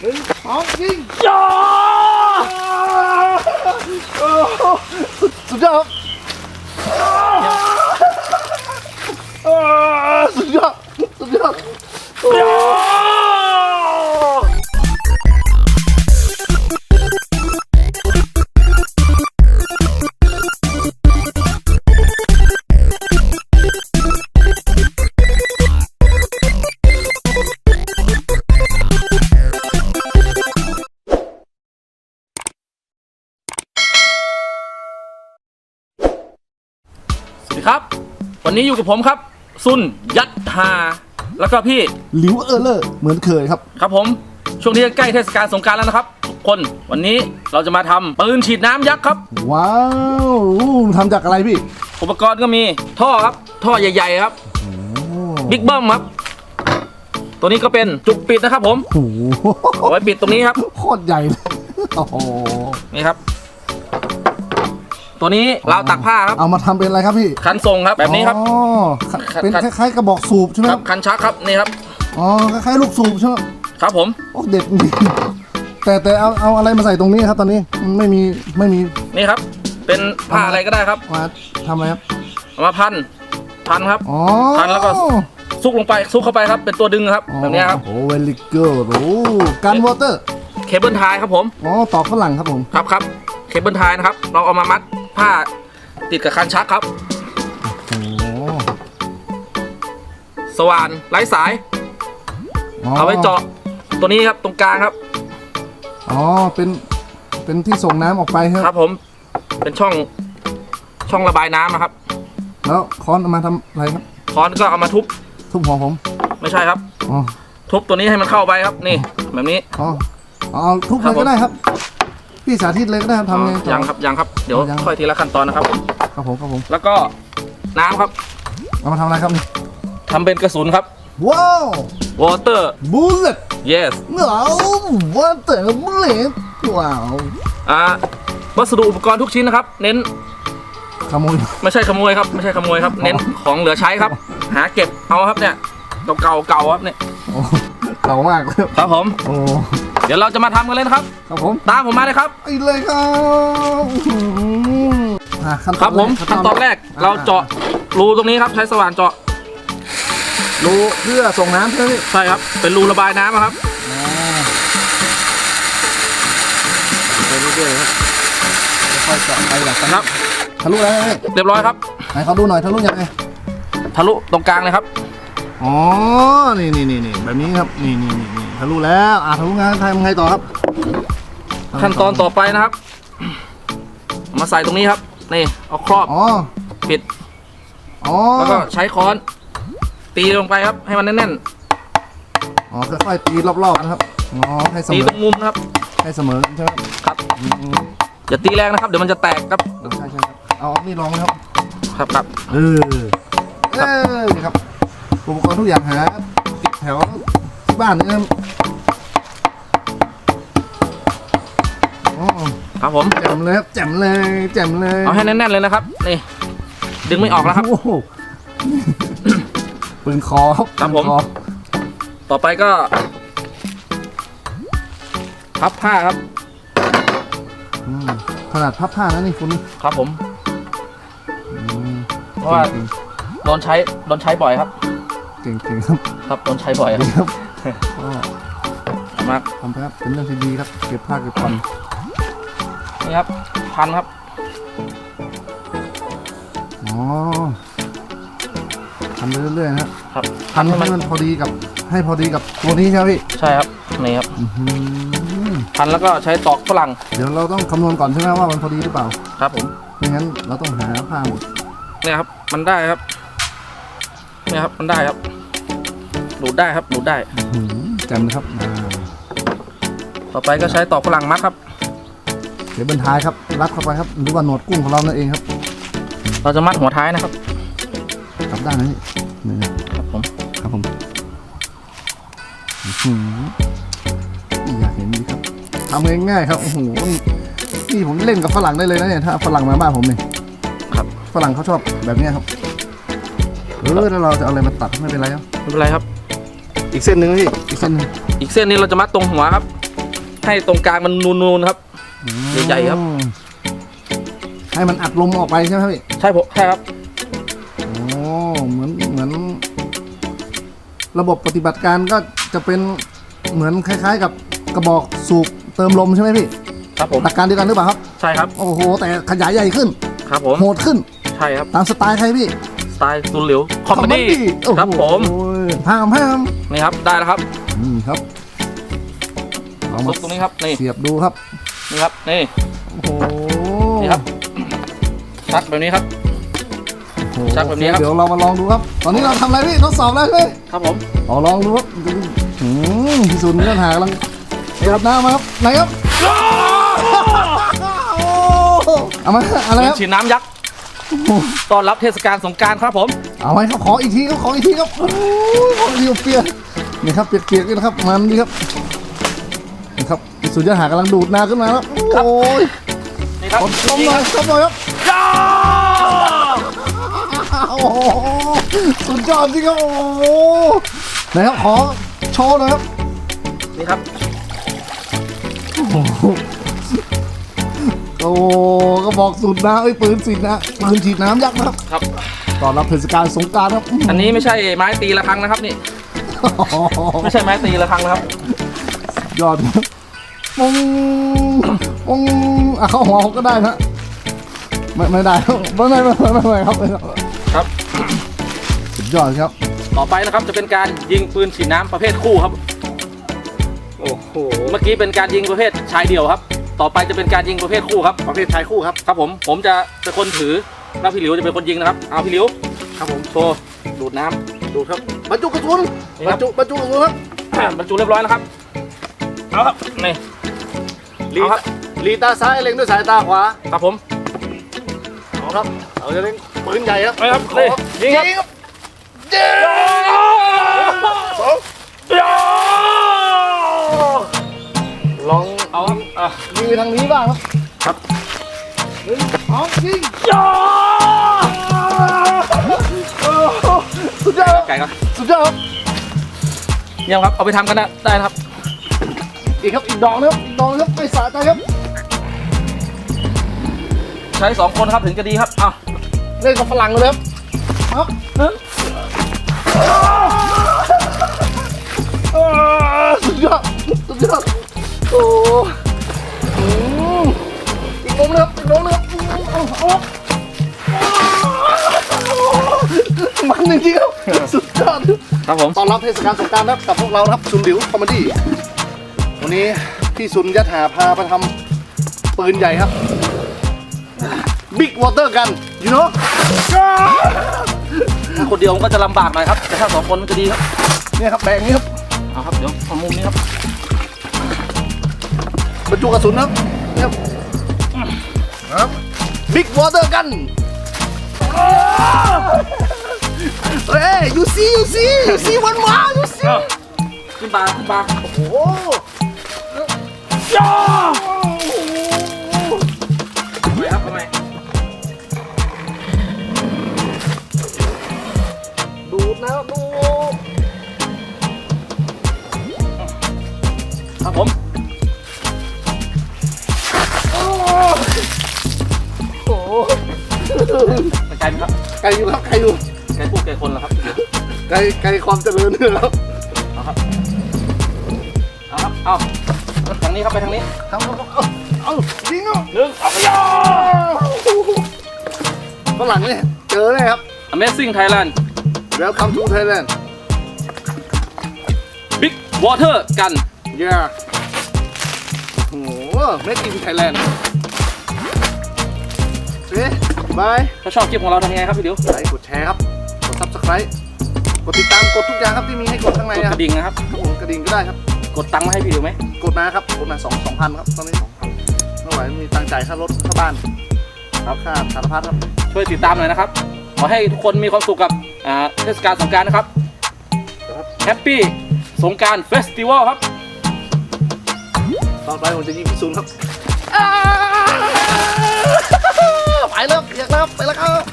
หนึ่งสองยิง ดีครับ วันนี้อยู่กับผมครับ ซุนยัตฮาแล้วก็พี่หลิวเออร์เลอร์เหมือนเคยครับ ครับผมช่วงนี้ใกล้เทศกาลสงกรารแล้วนะครับทุกคนวันนี้เราจะมาทำปืนฉีดน้ำยักษ์ครับ ว้าวทำจากอะไรพี่อุปกรณ์ก็มีท่อครับ ท่อใหญ่ ๆ ครับโอ้บิ๊กเบิ้มครับ ตัวนี้ก็เป็นจุกปิดนะครับผมโหเอาไว้ปิดตรงนี้ครับ โคตรใหญ่เลยโอ้โหนี่ครับ ตัวนี้ราวตักผ้าครับเอามาทำเป็นอะไรครับพี่คันทรงครับแบบนี้ครับ อ๋อเป็นคล้ายๆกระบอกสูบใช่ไหมคครัรับบคันชักครับนี่ครับ อ๋อคล้ายๆลูกสูบใช่ไหมครับผมโอ้เด็ดจริงแต่แต่เอาเอาอะไรมาใส่ตรงนี้ครับ ตอนนี้มันไม่มีไม่มีนี่ครับ เป็นผ้าอะไรก็ได้ครับมาทำอะไรครับเอามาพันพันครับ อ๋อพันแล้วก็ ซุกลงไปซุกเข้าไปครับ เป็นตัวดึงครับแบบนี้ครับโอ้เวลิเกอร์โอ้กันวอเตอร์เคเบิลไทยครับผมอ๋อตอกฝรั่งครับผมครับครับเคเบิลไทยนะครับ เราเอามามัด ผ้าติดกับคันชักครับ โอ้สว่านไร้สาย เอาไว้เจาะตัวนี้ครับตรงกลางครับ อ๋อ เป็น เป็นที่ส่งน้ำออกไปคครัรับ บผมเป็นช่องช่องระบายน้ำอะครับแล้วค้อนเอามาทำอะไรครับ ค้อนก็เอามาทุบทุบหัวผม ไม่ใช่ครับ อ๋อ ทุบตัวนี้ให้มันเข้าไปครับนี่ แบบนี้ อ๋อ อ๋อ ทุบครัเลบยผม ก็ได้ครับ พี่สาธิตเลยก็ได้ครับทำไงต่อ ยังครับยังครับเดี๋ยวยัง ค่อยทีละขั้นตอนนะครับครับผมครับผมแล้วก็น้ำครับเอามาทำอะไรครับนี่ทำเป็นกระสุนครับ ว้าว water บูเลต yes เหงาวอเตอร์บูเลตว้าวอ่าวัสดุอุปกรณ์ทุกชิ้นนะครับ เน้นขโมยไม่ใช่ขโมยครับไม่ใช่ขโมยครับ เน้นของเหลือใช้ครับ หาเก็บเอาครับเนี่ยเก่าๆเก่าครับเนี่ยโอ้เก่ามากเลยครับผมโอ้เดี๋ยวเราจะมาทำกันเลยนะครับ ครับผมตามผมมาเลยครับไปเลยครับอื้อหืออะขั้นตคอรันบผมแรกขั้นตอนแรกเราเจาะรูตรงนี้ครับใช้สว่านเจาะรูเพื่อส่งน้ำใช่ไหมพี่ใช่ครับ เป็นรูระบายน้ำอะครับอ่าไปเรื่อยๆครับค่อยๆเจาะไปแบบนั้นครับ ทะลุแล้วไหมเรียบร้อยครับ ไหนเขาดูหน่อยทะลุยังไง ทะลุตรงกลางเลยครับ อ๋อ นี่นี่นี่นี่แบบนี้ครับ นี่นี่นี่นี่ ทะลุแล้วอะทะลุงานทำไงต่อครับขั้นตอนต่อไปนะครับ มาใส่ตรงนี้ครับ นี่เอาครอบอ๋อปิดอ๋อแล้วก็ใช้ค้อน ตีลงไปครับ ให้มันแน่นอ๋อค่อยๆตีรอบๆนะครับอ๋อให้เสๆตีมตอรงมุมนะครับ ให้เสมอกันใช่ไหมครับอืมอย่าตีแรงนะครับ เดี๋ยวมันจะแตกครับใช่ใช่ครับเอาเอานี่ลองไหมครับ ครับครับเออเออนี่ครับอุปกรณ์ทุกอย่างหาติดแถวที่ บ้านนี่นะครับอ๋อครับผมแจ่มเลยครับแจ่มเลยแจ่มเลยเอาให้แน่นๆเลยนะครับนี่ดึงไม่ออกแล้วครับโอ้โหปืนคอครับครับผม ปืนอต่อไปก็พับผ้าครับอืมขนาดพับผ้านะนี่คุณครับผม อืมเพราะว่า โดนใช้โดนใช้บ่อยครับ เก่งๆเก่งๆครับครับโดนใช้บ่อยครับดีครับก็ มาทำไปครับเป็นเรื่องที่ดีครับ เก็บผ้าเก็บผ่อนนี่ครับ พันครับ อ๋อทำไปเรื่อยๆนะครับครับพันให้ให้มันมันพอดีกับ ให้พอดีกับตัวนี้ใช่ไหมพี่ ใช่ครับ นี่ครับอื้อหือพันแล้วก็ใช้ตอกฝรั่ง เดี๋ยวเราต้องคำนวณก่อนใช่ไหมว่ามันพอดีหรือเปล่า ครับผมไม่งั้นเราต้องหาผ้าหมดเนี่ยครับ มันได้ครับ เนี่ยครับ มันได้ครับ หนูดได้ครับหนูดได้อื้อหือแจ่มเลยครับอ่าต่อไปก็ใช้ตอกฝรั่งมัดครับ เดี๋ยวบรรท้ายครับรัดเข้าไปครับหรือว่าหนวดกุ้งของเรานั่นเองครับเราจะมัดหัวท้ายนะครับกลับด้านนี้นี่ครับครับผมครับผมอื้อหืออยากเห็นดีครับทำง่ายๆครับโอ้โหนี่ผมเล่นกับฝรั่งได้เลยนะเนี่ยถ้าฝรั่งมาบ้านผมเนี่ยครับฝรั่งเขาชอบแบบเนี้ยครับเออแล้วเราจะเอาอะไรมาตัดไม่เป็นไรครับ ไม่เป็นไรครับ อีกเส้นหนึ่งพี่อีกเส้นหนึ่งอีกเส้นนี้เราจะมัดตรงหัวครับ ให้ตรงกลางมันนูนๆครับ ใหญ่ๆครับอืมให้มันอัดลมออกไปใช่ไหมพี่ใช่ผมใช่ครับโอ้เหมือนเหมือน ระบบปฏิบัติการก็จะเป็นเหมือนคล้าย ๆ กับกระบอกสูบเติมลมใช่ไหมพี่ครับผมหลักการเดียวกันหรือเปล่าครับ ใช่ครับ โอ้โห แต่ขยายใหญ่ขึ้น ครับผมโหดขึ้น ใช่ครับ ตามสไตล์ใครพี่ สไตล์ซุนหลิวคอมเมดี้โอ้โหครับผม พามพามนี่ครับได้แล้วครับนี่ครับเอามาซุปตรงนี้ครับนี่เสียบดูครับนี่ครับนี่โอ้โหนี่ครับชักแบบนี้ครับโอ้โหชักแบบนี้ครับ เดี๋ยวเรามาลองดูครับ ตอนนี้เราทำอะไรพี่ทดสอบแล้วใช่ไหมครับผมเอาลองดูครับอืมพี่สุนก็หากำลังเดือดน้ำมาครับไหนครับโอ้เอามาอะไรครับฉีดน้ำยักษ์ต้อนรับเทศกาลสงกรารครับผม เอาไว้ครับขออีกทีครับขออีกทีครับโอ้ยขอเรียวเปียกนี่ครับเปียกๆนี่นะครับมันดีครับนี่ครับพี่สุนจะหากำลังดูดน้ำขึ้นมาครับโอ้ยนี่ครับกดลมหน่อยกดหน่อยครับย่าโอ้โหสุดยอดจริงครับโอ้โหไหนครับขอโชว์หน่อยครับนี่ครับโอ้โหโอ้ก็บอกสุดนะไอ้ยปืนสินะปืนฉีดน้ำยักษ์นะครับครับ ตอนรับเทศกาลสงกรารครับอันนี้ไม่ใช่ไม้ตีละครั้งนะครับนี่โอ้โหไม่ใช่ไม้ตีละครั้งนะครับ ยอดครับมงมงอะเข้าหัวผมก็ได้นะไม่ไม่ได้ครับไม่ไม่ไม่ไม่ไม่ครับไม่ครับครับ สุดยอดครับ ต่อไปนะครับจะเป็นการยิงปืนฉีดน้ำประเภทคู่ครับ โอ้โห เมื่อกี้เป็นการยิงประเภทชายเดี่ยวครับ ต่อไปจะเป็นการยิงประเภทคู่ครับ ประเภทชายคู่ครับ ครับผม ผมจะเป็นคนถือ แล้วพี่หลิวจะเป็นคนยิงนะครับ เอาพี่หลิวครับผมโชว์ดูดน้ำดูครับบรรจุกระสุนนี่บครรัรบจุบรรจุกระสุนครับบรรจุเรียบร้อยแล้วครับ เอาครับ นี่ ลีเอาครับ ลีตาซ้ายเล็งด้วยสายตาขวาครับผม เอาครับเอาจะเล่นปืนใหญ่ครับไปครับขอนี่ยิงครับเย้สองลองเอาครับอะยิงไปทางนี้บ้างครับครับ หนึ่งสองยิงย่าโอ้โหสุดยอดครับไก่ครับสุดยอดครับเยี่ยมครับ เอาไปทำกันนะได้นะครับ อีกครับ อีกดอกนะครับอีกดอกนะครับไม่สะใจครับ ใช้สองคนครับถึงจะดีครับเอาเล่นกับฝรั่งเลยครับครับอ่าสุดยอดสุดยอด ครับผมต้อนรับเทศกาลสงกรารนะครับกับพวกเรานะครับซุนหลิวคอมเมดี้วันนี้พี่ซุนยัดหาพาไปทำปืนใหญ่ครับ Big Water กัน you know ถ้าคนเดียวมันก็จะลำบากหน่อยครับ แต่ถ้าสองคนมันจะดีครับเนี่ยครับแบ่งนี้ครับเอาครับเดี๋ยวเอามุมนี้ครับบรรจุกระสุนครับเนี่ยครับครับ Big Water กัน เฮ้ย you see you see you see one more you see ขึ้นบาร์ขึ้นบาร์โอ้โหย่าทำไมครับทำไมดูดนะดูด ไกลไกลความเจริญเนี่ยครับเอาครับ เอาครับ เอาทางนี้ครับไปทางนี้ทำครับเอาเอายิงเอาหนึ่งสองย่าฝรั่งเนี่ยเจอเลยครับ Amazing Thailand Welcome to Thailand Big Water กัน yeah โอ้โห Made in Thailand เอ๊ะบายถ้าชอบคลิปของเราทำยังไงครับพี่เดียวไลค์กดแชร์ครับ กด subscribe กดติดตามกดทุกอย่างครับที่มีให้กดข้างในกดนะกครับระดิ่งนะครับ ครับผมกระดิ่งก็ได้ครับ กดตังค์มาให้พี่เดียวไหมกดมาครับกดมาสองสองพันครับตอนนี้ไม่ไหวมีตังค์จ่ายค่ารถค่าบ้านครับค่าสารพัดครับช่วยติดตามหน่อยนะครับ ขอให้ทุกคนมีความสุขกับอ่าเทศกาลสงกรารนะครับแฮปปี้สงกรารเฟสติวัลครับ ต่อไปผมจะยิงพิสูจน์ครับไปแล้วอยากแล้วไปแล้วครับ